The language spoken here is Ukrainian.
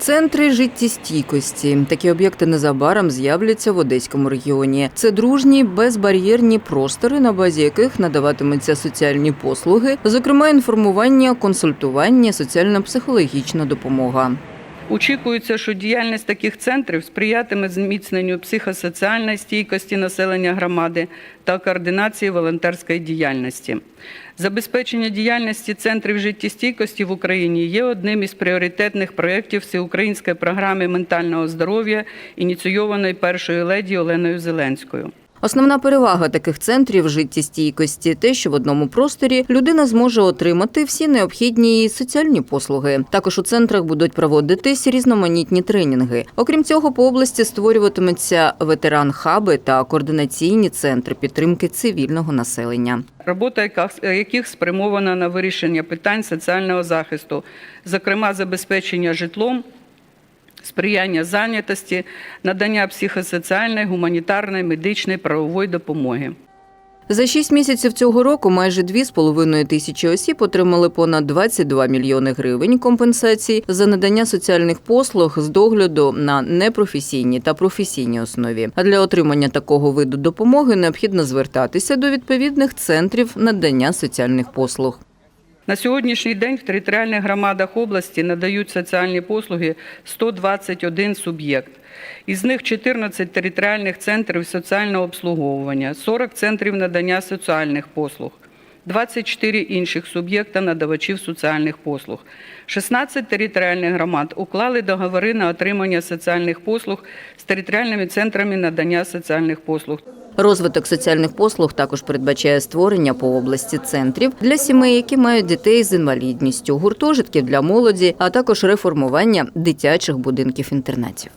Центри життєстійкості. Такі об'єкти незабаром з'являться в Одеському регіоні. Це дружні, безбар'єрні простори, на базі яких надаватимуться соціальні послуги, зокрема інформування, консультування, соціально-психологічна допомога. Очікується, що діяльність таких центрів сприятиме зміцненню психосоціальної стійкості населення громади та координації волонтерської діяльності. Забезпечення діяльності центрів життєстійкості в Україні є одним із пріоритетних проєктів всеукраїнської програми ментального здоров'я, ініційованої першою леді Оленою Зеленською. Основна перевага таких центрів життєстійкості те, що в одному просторі людина зможе отримати всі необхідні соціальні послуги. Також у центрах будуть проводитись різноманітні тренінги. Окрім цього, по області створюватимуться ветеран-хаби та координаційні центри підтримки цивільного населення. робота яких спрямована на вирішення питань соціального захисту, зокрема забезпечення житлом, сприяння зайнятості, надання психосоціальної, гуманітарної, медичної, правової допомоги. За шість місяців цього року майже дві з половиною тисячі осіб отримали понад 22 мільйони гривень компенсацій за надання соціальних послуг з догляду на непрофесійній та професійній основі. А для отримання такого виду допомоги необхідно звертатися до відповідних центрів надання соціальних послуг. На сьогоднішній день в територіальних громадах області надають соціальні послуги 121 суб'єкт. Із них 14 територіальних центрів соціального обслуговування, 40 центрів надання соціальних послуг, 24 інших суб'єкта надавачів соціальних послуг. 16 територіальних громад уклали договори на отримання соціальних послуг з територіальними центрами надання соціальних послуг. Розвиток соціальних послуг також передбачає створення по області центрів для сімей, які мають дітей з інвалідністю, гуртожитків для молоді, а також реформування дитячих будинків інтернатів.